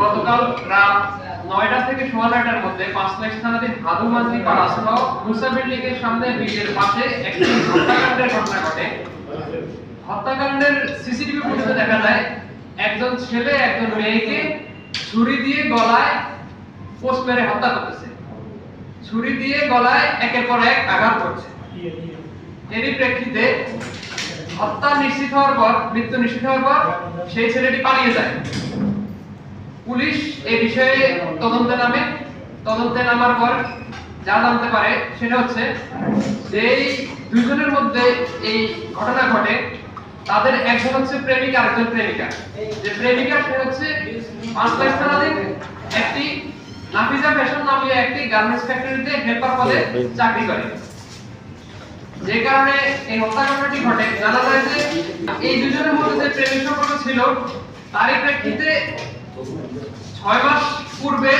গতকাল রাত নয়টা থেকে সোয়া নয়টার মধ্যে পাঁচ লাখ থানাধীন হাদু মাঝি পাড়া সহ মুসা বিল্ডিংয়ের সামনে ব্রিজের পাশে একটি হত্যাকাণ্ডের ঘটনা ঘটে। হত্যাকাণ্ডের সিসিটিভি ফুটেজে দেখা যায়, একজন ছেলে, একজন মেয়েকে ছুরি দিয়ে গলায় পোস্ট মেরে হত্যা করতেছে। ছুরি দিয়ে গলায় একের পর এক আঘাত করছে। এরই প্রেক্ষিতে হত্যা নিশ্চিত হওয়ার পর, মৃত্যু নিশ্চিত হওয়ার পর সেই ছেলেটি পালিয়ে যায়। পুলিশ এই বিষয়ে তদন্তে নামে, তদন্তে নামার পর যা জানতে পারে সেটা হচ্ছে যে এই দুইজনের মধ্যে এই ঘটনা ঘটে, তাদের একজন হচ্ছে প্রেমিকা, আরেকজন প্রেমিকা। যে প্রেমিকা সে হচ্ছে পাঁচলাইশ থানাধীন একটি নাফিজা ফ্যাশন নামীয় একটি গার্মেন্টস ফ্যাক্টরিতে হেল্পার পদে চাকরি করে। যে কারণে এই হত্যাকাণ্ডটি ঘটে, জানা যায় যে এই দুজনের মধ্যে যে প্রেমিক সম্পর্ক ছিল, তারই প্রেক্ষিতে ছয় মাস পূর্বে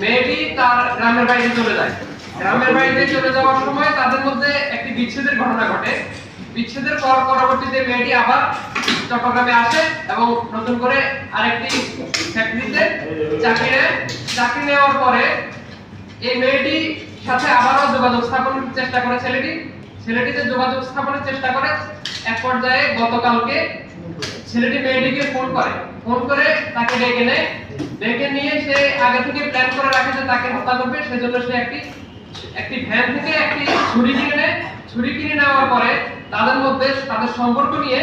মেয়েটি তার গ্রামের বাড়িতে চলে যায়। গ্রামের বাড়িতে চলে যাওয়ার সময় তাদের মধ্যে একটি বিচ্ছেদের ঘটনা ঘটে। বিচ্ছেদের পর পরবর্তীতে মেয়েটি আবার চট্টগ্রামে আসে এবং নতুন করে আরেকটি ফ্যাক্টরিতে চাকরি নেয়। চাকরি নেওয়ার পরে এই মেয়েটি সাথে আবারও যোগাযোগ স্থাপনের চেষ্টা করে ছেলেটি। ছেলেটিতে যোগাযোগ স্থাপনের চেষ্টা করে, এক পর্যায়ে গতকালকে ছেলেটি মেয়েটিকে ফোন করে। ফোন করে তাকে ডেকে নেয়। ডেকে নিয়ে সে আগে থেকে প্ল্যান করে রাখে যে তাকে হত্যা করবে। সেজন্য সে একটি একটি ভ্যান থেকে একটি ছুরি কিনে নেয়। ছুরি কিনে নেওয়ার পরে তাদের মধ্যে, তাদের সম্পর্ক নিয়ে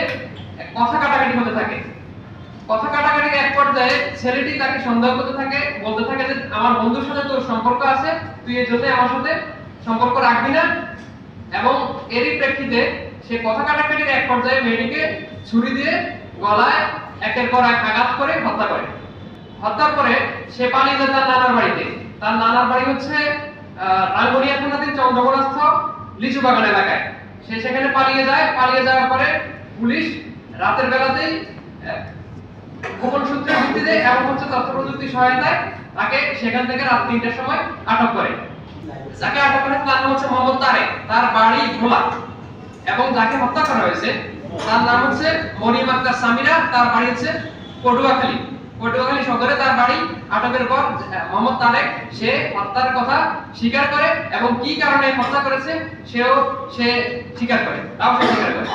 কথা কাটাকাটি হতে থাকে। কথা কাটাকাটির এক পর্যায়ে ছেলেটি তাকে সন্দেহ করতে থাকে, বলতে থাকে যে, আমার বন্ধুর সাথে তোর সম্পর্ক আছে, তুই এর জন্য আমার সাথে সম্পর্ক রাখবি না। এবং এরই প্রেক্ষিতে সে কথা কাটাকাটির এক পর্যায়ে মেয়েটিকে ছুরি দিয়ে গলায় একের পর এক আঘাত করে হত্যা করে। হত্যার পরে সে পালিয়ে যায় তার নানার বাড়িতে। তার নানার বাড়ি হচ্ছে রাঙ্গুনিয়া থানাধীন চন্দ্রগড়স্থ লিচু বাগান এলাকায়। সে সেখানে পালিয়ে যায়। পালিয়ে যাওয়ার পরে পুলিশ রাতের বেলাতেই গোপন সূত্রের ভিত্তিতে এবং হচ্ছে তথ্য প্রযুক্তি সহায়তায় তাকে সেখান থেকে রাত তিনটার সময় আটক করে। যাকে আটক করে তার নাম হচ্ছে মোহাম্মদ তারেক। তার বাড়ি ভোলা এবং যাকে হত্যা করা হয়েছে। তার নাম হচ্ছে মরিম আক্তার সামিরা, তার বাড়ি হচ্ছে পটুয়াখালী। পটুয়াখালী শহরে তার বাড়ি, আটকের পর মোহাম্মদ তারেক, সে হত্যার কথা স্বীকার করে এবং কি কারণে হত্যা করেছে, সেও সে স্বীকার করে, তাও স্বীকার করে।